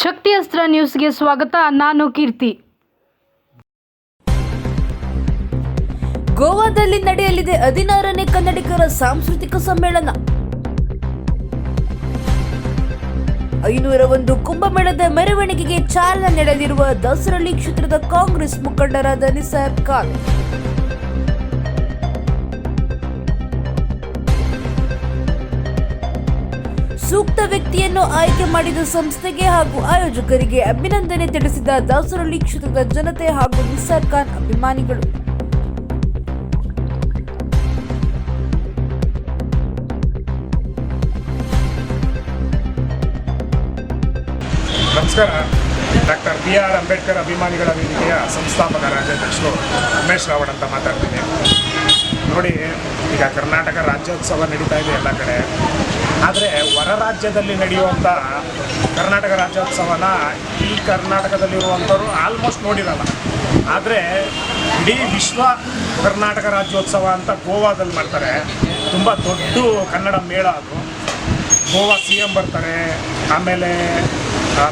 ಶಕ್ತಿ ಅಸ್ತ್ರ ನ್ಯೂಸ್ಗೆ ಸ್ವಾಗತ, ನಾನು ಕೀರ್ತಿ. ಗೋವಾದಲ್ಲಿ ನಡೆಯಲಿದೆ ಹದಿನಾರನೇ ಕನ್ನಡಿಗರ ಸಾಂಸ್ಕೃತಿಕ ಸಮ್ಮೇಳನ. ಐನೂರ ಒಂದು ಕುಂಭಮೇಳದ ಮೆರವಣಿಗೆಗೆ ಚಾಲನೆ ನೀಡಲಿರುವ ದಸರಳ್ಳಿ ಕ್ಷೇತ್ರದ ಕಾಂಗ್ರೆಸ್ ಮುಖಂಡರಾದ ನಿಸಾರ್ ಖಾನ್. ಸೂಕ್ತ ವ್ಯಕ್ತಿಯನ್ನು ಆಯ್ಕೆ ಮಾಡಿದ ಸಂಸ್ಥೆಗೆ ಹಾಗೂ ಆಯೋಜಕರಿಗೆ ಅಭಿನಂದನೆ ತಿಳಿಸಿದ ದಾಸರಳ್ಳಿ ಕ್ಷೇತ್ರದ ಜನತೆ ಹಾಗೂ ನಿಸಾರ್ ಖಾನ್ ಅಭಿಮಾನಿಗಳು. ನಮಸ್ಕಾರ. ಡಾಕ್ಟರ್ ಬಿ ಆರ್ ಅಂಬೇಡ್ಕರ್ ಅಭಿಮಾನಿಗಳ ವೇದಿಕೆಯ ಸಂಸ್ಥಾಪಕ ರಾಜ್ಯಾಧ್ಯಕ್ಷರು ಉಮೇಶ್ ರಾವಣ್ ಅಂತ ಮಾತಾಡ್ತೀನಿ. ನೋಡಿ, ಈಗ ಕರ್ನಾಟಕ ರಾಜ್ಯೋತ್ಸವ ನಡೀತಾ ಇದೆ ಎಲ್ಲ ಕಡೆ. ಆದರೆ ಹೊರ ರಾಜ್ಯದಲ್ಲಿ ನಡೆಯುವಂಥ ಕರ್ನಾಟಕ ರಾಜ್ಯೋತ್ಸವನ ಈ ಕರ್ನಾಟಕದಲ್ಲಿರುವಂಥವ್ರು ಆಲ್ಮೋಸ್ಟ್ ನೋಡಿರಲ್ಲ. ಆದರೆ ಇಡೀ ವಿಶ್ವ ಕರ್ನಾಟಕ ರಾಜ್ಯೋತ್ಸವ ಅಂತ ಗೋವಾದಲ್ಲಿ ಮಾಡ್ತಾರೆ. ತುಂಬ ದೊಡ್ಡ ಕನ್ನಡ ಮೇಳ ಅದು. ಗೋವಾ ಸಿ ಎಂ ಬರ್ತಾರೆ, ಆಮೇಲೆ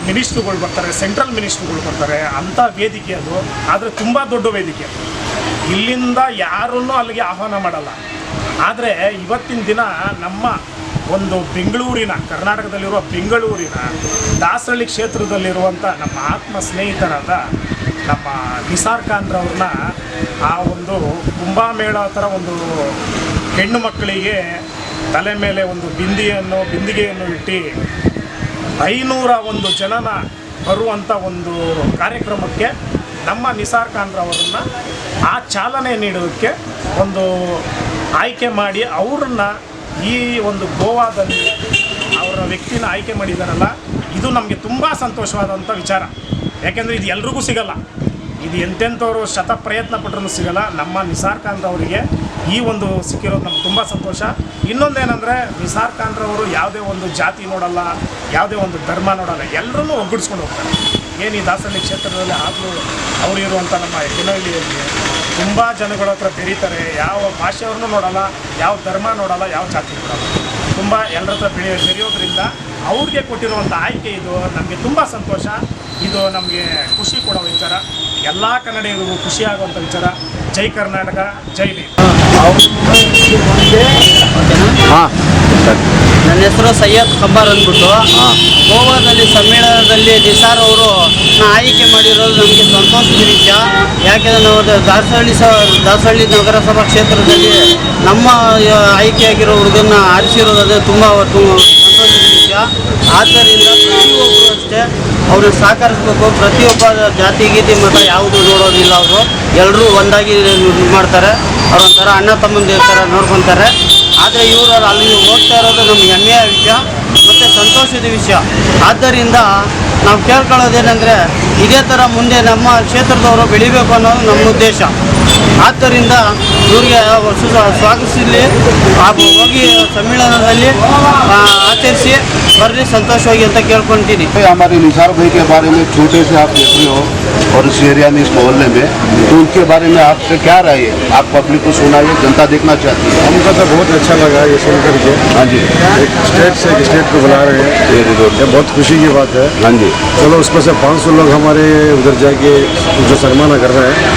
ಮಿನಿಸ್ಟ್ರುಗಳು ಬರ್ತಾರೆ, ಸೆಂಟ್ರಲ್ ಮಿನಿಸ್ಟ್ರುಗಳು ಬರ್ತಾರೆ ಅಂಥ ವೇದಿಕೆ ಅದು. ಆದರೆ ತುಂಬ ದೊಡ್ಡ ವೇದಿಕೆ. ಇಲ್ಲಿಂದ ಯಾರನ್ನೂ ಅಲ್ಲಿಗೆ ಆಹ್ವಾನ ಮಾಡಲ್ಲ. ಆದರೆ ಇವತ್ತಿನ ದಿನ ನಮ್ಮ ಒಂದು ಬೆಂಗಳೂರಿನ, ಕರ್ನಾಟಕದಲ್ಲಿರುವ ಬೆಂಗಳೂರಿನ ದಾಸರಳ್ಳಿ ಕ್ಷೇತ್ರದಲ್ಲಿರುವಂಥ ನಮ್ಮ ಆತ್ಮ ಸ್ನೇಹಿತರಾದ ನಮ್ಮ ನಿಸಾರ್ ಖಾನ್ರವ್ರನ್ನ ಆ ಒಂದು ಕುಂಭಮೇಳ ಥರ ಒಂದು ಹೆಣ್ಣು ಮಕ್ಕಳಿಗೆ ತಲೆ ಮೇಲೆ ಒಂದು ಬಿಂದಿಯನ್ನು, ಬಿಂದಿಗೆಯನ್ನು ಇಟ್ಟು ಐನೂರ ಒಂದು ಜನನ ಬರುವಂಥ ಒಂದು ಕಾರ್ಯಕ್ರಮಕ್ಕೆ ನಮ್ಮ ನಿಸಾರ್ ಖಾನ್ರವ್ರನ್ನ ಆ ಚಾಲನೆ ನೀಡೋದಕ್ಕೆ ಒಂದು ಆಯ್ಕೆ ಮಾಡಿ ಅವ್ರನ್ನ ಈ ಒಂದು ಗೋವಾದಲ್ಲಿ ಅವರ ವ್ಯಕ್ತಿನ ಆಯ್ಕೆ ಮಾಡಿದಾರಲ್ಲ ಇದು ನಮಗೆ ತುಂಬ ಸಂತೋಷವಾದಂಥ ವಿಚಾರ. ಯಾಕೆಂದರೆ ಇದು ಎಲ್ರಿಗೂ ಸಿಗಲ್ಲ. ಇದು ಎಂತೆಂಥವ್ರು ಶತ ಪ್ರಯತ್ನ ಪಟ್ಟರೂ ಸಿಗಲ್ಲ. ನಮ್ಮ ನಿಸಾರ್ ಖಾನ್ರವರಿಗೆ ಈ ಒಂದು ಸಿಕ್ಕಿರೋದು ನಮ್ಗೆ ತುಂಬ ಸಂತೋಷ. ಇನ್ನೊಂದೇನೆಂದರೆ, ನಿಸಾರ್ ಖಾನ್ರವರು ಯಾವುದೇ ಒಂದು ಜಾತಿ ನೋಡಲ್ಲ, ಯಾವುದೇ ಒಂದು ಧರ್ಮ ನೋಡಲ್ಲ ಎಲ್ಲರನ್ನೂ ಒಗ್ಗೂಡಿಸ್ಕೊಂಡು ಹೋಗ್ತಾರೆ. ಏನು ಈ ದಾಸಹಳ್ಳಿ ಕ್ಷೇತ್ರದಲ್ಲಿ ಆದರೂ ಅವರು ಇರುವಂಥ ನಮ್ಮ ಎನಹಳ್ಳಿಯಲ್ಲಿ ತುಂಬ ಜನಗಳ ಹತ್ರ ಬೆರೀತಾರೆ. ಯಾವ ಭಾಷೆಯವ್ರನ್ನೂ ನೋಡಲ್ಲ, ಯಾವ ಧರ್ಮ ನೋಡಲ್ಲ, ಯಾವ ಜಾತಿ ನೋಡಲ್ಲ. ತುಂಬ ಎಲ್ಲರ ಹತ್ರ ಬೆಳೆಯೋ ಬೆರೆಯೋದ್ರಿಂದ ಅವ್ರಿಗೆ ಕೊಟ್ಟಿರುವಂಥ ಆಯ್ಕೆ ಇದು. ನಮಗೆ ತುಂಬ ಸಂತೋಷ. ಇದು ನಮಗೆ ಖುಷಿ ಕೊಡೋ ವಿಚಾರ. ಎಲ್ಲ ಕನ್ನಡಿಗರಿಗೂ ಖುಷಿ ಆಗುವಂಥ ವಿಚಾರ. ಜೈ ಕರ್ನಾಟಕ ಜೈ ನನ್ನ ಹೆಸರು ಸೈಯದ್ ಖಬ್ಬಾರ್ ಅಂದ್ಬಿಟ್ಟು. ಗೋವಾದಲ್ಲಿ ಸಮ್ಮೇಳನದಲ್ಲಿ ನಿಸಾರ್ ಅವರು ಆಯ್ಕೆ ಮಾಡಿರೋದು ನಮಗೆ ಸಂತೋಷದ ವಿಷಯ ಯಾಕೆಂದರೆ ನಾವು ಅದು ದಾಸಹಳ್ಳಿ ಸ ದಾಸಹಳ್ಳಿ ನಗರಸಭಾ ಕ್ಷೇತ್ರದಲ್ಲಿ ನಮ್ಮ ಆಯ್ಕೆಯಾಗಿರೋ ಹುಡುಗನ್ನ ಆರಿಸಿರೋದಂದರೆ ತುಂಬ ತುಂಬ ಸಂತೋಷದ ವಿಷಯ ಆದ್ದರಿಂದ ಪ್ರತಿಯೊಬ್ಬರು ಅಷ್ಟೇ ಅವ್ರನ್ನ ಸಹಕರಿಸ್ಬೇಕು. ಪ್ರತಿಯೊಬ್ಬ ಜಾತಿ ಗೀತಿ ಮತ ಯಾವುದು ನೋಡೋದಿಲ್ಲ ಅವರು. ಎಲ್ಲರೂ ಒಂದಾಗಿ ಮಾಡ್ತಾರೆ. ಅವ್ರೊಂಥರ ಅಣ್ಣ ತಮ್ಮಂದಿರ ಥರ ನೋಡ್ಕೊತಾರೆ. ಆದರೆ ಇವರು ಅಲ್ಲಿ ಹೋಗ್ತಾ ಇರೋದು ನಮ್ಗೆ ಹೆಮ್ಮೆಯ ವಿಷಯ, ಮತ್ತು ಸಂತೋಷದ ವಿಷಯ. ಆದ್ದರಿಂದ ನಾವು ಕೇಳ್ಕೊಳ್ಳೋದೇನೆಂದರೆ, ಇದೇ ಥರ ಮುಂದೆ ನಮ್ಮ ಕ್ಷೇತ್ರದವರು ಬೆಳಿಬೇಕು ಅನ್ನೋದು ನಮ್ಮ ಉದ್ದೇಶ. ಆದ್ದರಿಂದ ಇವ್ರಿಗೆ ಸು- ಸ್ವಾಗತಿಸಲಿ ಹಾಗೂ ಹೋಗಿ ಸಮ್ಮೇಳನದಲ್ಲಿ ಆ, ಆಚರಿಸಿ ಬರ್ರಿ ಸಂತೋಷವಾಗಿ ಅಂತ ಕೇಳ್ಕೊತೀನಿ हमारे निसार भाई के बारे में छोटे से आप देख रहे हो और इस एरिया में इस मोहल्ले में तो उनके बारे में आपसे क्या राय है आप पब्लिक को सुनाइए जनता देखना चाहती है हमको तो बहुत अच्छा लगा ये सुन करके हाँ जी एक स्टेट से एक स्टेट को बुला रहे हैं वेरी गुड ये बहुत खुशी की बात है हाँ जी चलो उसमें से 500 लोग हमारे उधर जाके जो सलमाना कर रहे हैं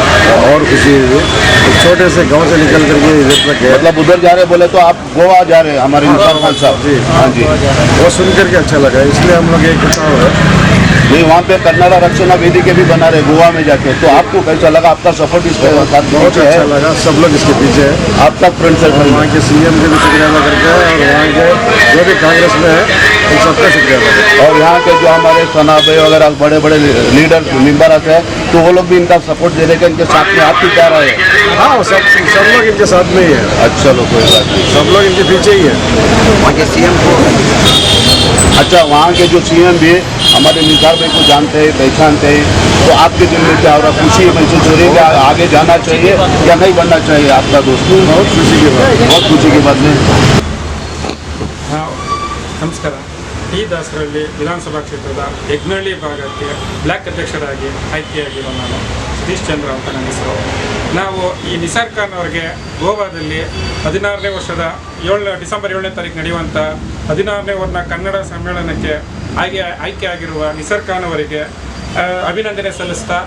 और खुशी एक छोटे से गाँव से निकल करके इधर तक गए। मतलब उधर जा रहे बोले तो आप गोवा जा रहे हैं हमारे इंसान खान साहब जी। हाँ जी। वो सुन करके अच्छा लगा इसलिए हम लोग एक है। नहीं वहाँ पे कन्नड़ा रक्षणा वेदी के भी बना रहे गोवा में जाके। तो आपको कैसा लगा? आपका सपोर्ट इस बहुत अच्छा लगा। सब लोग इसके पीछे है। आपका फ्रेंड और सर्कल वहाँ के सीएम के भी शुक्रिया अदा करके हैं और वहाँ के जो भी कांग्रेस में है उन सबका शुक्रिया अदा करते हैं। और यहाँ के जो हमारे सना भाई वगैरह बड़े बड़े लीडर मेंबर आते हैं तो वो लोग भी इनका सपोर्ट दे रहे हैं इनके साथ में आपकी क्या राय है। हाँ सब सब लोग इनके साथ में ही है। अच्छा लोग कोई बात नहीं। सब लोग इनके पीछे ही है। वहाँ के सीएम को अच्छा वहाँ के जो सीएम भी हमारे निसार भाई को जानते हैं पहचानते हैं तो आपके दिल में क्या हो रहा खुशी महसूस हो रही है कि आ- आगे जाना चाहिए या नहीं बनना चाहिए आपका दोस्त बहुत खुशी की बात है बहुत खुशी की बात है ನಾವು ನಮಸ್ಕಾರ ಈ ದಾಸರಲ್ಲಿ ವಿಧಾನಸಭಾ ಕ್ಷೇತ್ರದ ಯಜ್ಞಹಳ್ಳಿ ಭಾಗಕ್ಕೆ ಬ್ಲ್ಯಾಕ್ ಅಧ್ಯಕ್ಷರಾಗಿ ಆಯ್ಕೆಯಾಗಿರೋ ನಾನು ಸತೀಶ್ ಚಂದ್ರ ಅಂತ ನನ್ನ ಹೆಸರು ನಾವು ಈ ನಿಸಾರ್ ಖಾನ್ ಅವರಿಗೆ ಗೋವಾದಲ್ಲಿ ಹದಿನಾರನೇ ವರ್ಷದ ಏಳನೇ ಡಿಸೆಂಬರ್ ಏಳನೇ ತಾರೀಕು ನಡೆಯುವಂಥ ಹದಿನಾರನೇ ವರ್ಷ ಕನ್ನಡ ಸಮ್ಮೇಳನಕ್ಕೆ ಹಾಗೆ ಆಯ್ಕೆ ಆಗಿರುವ ನಿಸರ್ ಖಾನ್ ಅಭಿನಂದನೆ ಸಲ್ಲಿಸ್ತಾ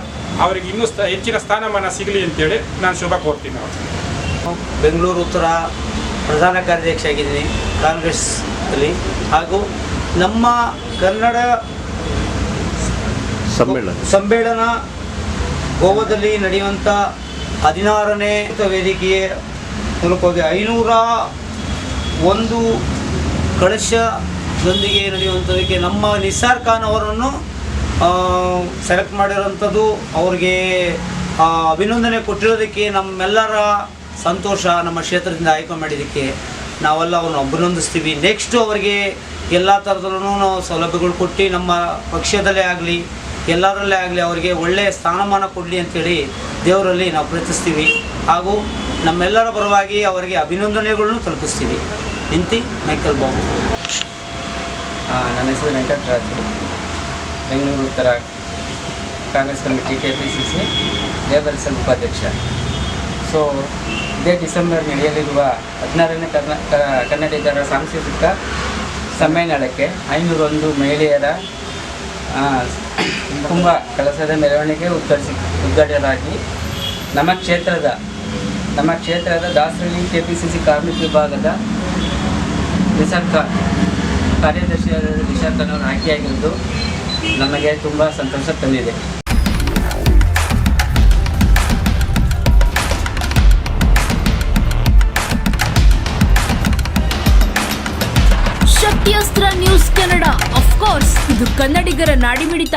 ಅವರಿಗೆ ಇನ್ನೂ ಹೆಚ್ಚಿನ ಸ್ಥಾನಮಾನ ಸಿಗಲಿ ಅಂತೇಳಿ ನಾನು ಶುಭ ಕೋರ್ತೀನಿ ಬೆಂಗಳೂರು ಉತ್ತರ ಪ್ರಧಾನ ಕಾರ್ಯದರ್ಶಿಯಾಗಿದ್ದೀನಿ ಕಾಂಗ್ರೆಸ್ನಲ್ಲಿ. ಹಾಗೂ ನಮ್ಮ ಕನ್ನಡ ಸಮ್ಮೇಳನ. ಸಮ್ಮೇಳನ ಗೋವಾದಲ್ಲಿ ನಡೆಯುವಂಥ ಹದಿನಾರನೇ ವೇದಿಕೆಯ ಮೂಲಕವಾಗಿ ಐನೂರ ಒಂದು ಕಳಶ ಕಳಶದೊಂದಿಗೆ ನಡೆಯುವಂಥದಕ್ಕೆ ನಮ್ಮ ನಿಸಾರ್ ಖಾನ್ ಅವರನ್ನು ಸೆಲೆಕ್ಟ್ ಮಾಡಿರೋಂಥದ್ದು ಅವ್ರಿಗೆ ಅಭಿನಂದನೆ ಕೊಟ್ಟಿರೋದಕ್ಕೆ ನಮ್ಮೆಲ್ಲರ ಸಂತೋಷ ನಮ್ಮ ಕ್ಷೇತ್ರದಿಂದ ಆಯ್ಕೆ ಮಾಡಿದ್ದಕ್ಕೆ ನಾವೆಲ್ಲ ಅವನು ಅಭಿನಂದಿಸ್ತೀವಿ. ನೆಕ್ಸ್ಟು ಅವರಿಗೆ ಎಲ್ಲ ಥರದಲ್ಲೂ ನಾವು ಸೌಲಭ್ಯಗಳು ಕೊಟ್ಟು ನಮ್ಮ ಪಕ್ಷದಲ್ಲೇ ಆಗಲಿ, ಎಲ್ಲರಲ್ಲೇ ಆಗಲಿ ಅವರಿಗೆ ಒಳ್ಳೆಯ ಸ್ಥಾನಮಾನ ಕೊಡಲಿ ಅಂಥೇಳಿ ದೇವರಲ್ಲಿ ನಾವು ಪ್ರಯತ್ನಿಸ್ತೀವಿ ಹಾಗೂ ನಮ್ಮೆಲ್ಲರ ಪರವಾಗಿ ಅವರಿಗೆ ಅಭಿನಂದನೆಗಳನ್ನು ತಲುಪಿಸ್ತೀವಿ. ನಿಂತಿ ಮೈಕಲ್ ಬಾಬು. ನನ್ನ ಹೆಸರು ವೆಂಕಟರಾಜು. ಬೆಂಗಳೂರು ಉತ್ತರ Congress committee K P C C labour cell ಉಪಾಧ್ಯಕ್ಷ. ಸೊ ಇದೇ ಡಿಸೆಂಬರ್ ನಡೆಯಲಿರುವ ಹದಿನಾರನೇ ಕರ್ನಾ ಕನ್ನಡಿಗರ ಸಾಂಸ್ಕೃತಿಕ ಸಮ್ಮೇಳನಕ್ಕೆ ಐನೂರೊಂದು ಮಹಿಳೆಯರ ತುಂಬ ಕೆಲಸದ ಮೆರವಣಿಗೆ ಉದ್ಘಾಟಿಸಿ, ಉದ್ಘಾಟನೆಯಾಗಿ ನಮ್ಮ ಕ್ಷೇತ್ರದ ನಮ್ಮ ಕ್ಷೇತ್ರದ Dasarahalli K P C C ಕಾರ್ಮಿಕ ವಿಭಾಗದ ನಿಸರ್ಗ ಕಾರ್ಯದರ್ಶಿಯಾದ ನಿಶಾಂತ್ ಆಯ್ಕೆ ಆಯ್ಕೆಯಾಗಿರುವುದು ನಮಗೆ ತುಂಬ ಸಂತೋಷ ತಂದಿದೆ. ಶಕ್ತಿಯಸ್ತ್ರ ನ್ಯೂಸ್ ಕನ್ನಡ. ಅಫ್ಕೋರ್ಸ್ ಇದು ಕನ್ನಡಿಗರ ನಾಡಿಮಿಡಿತ.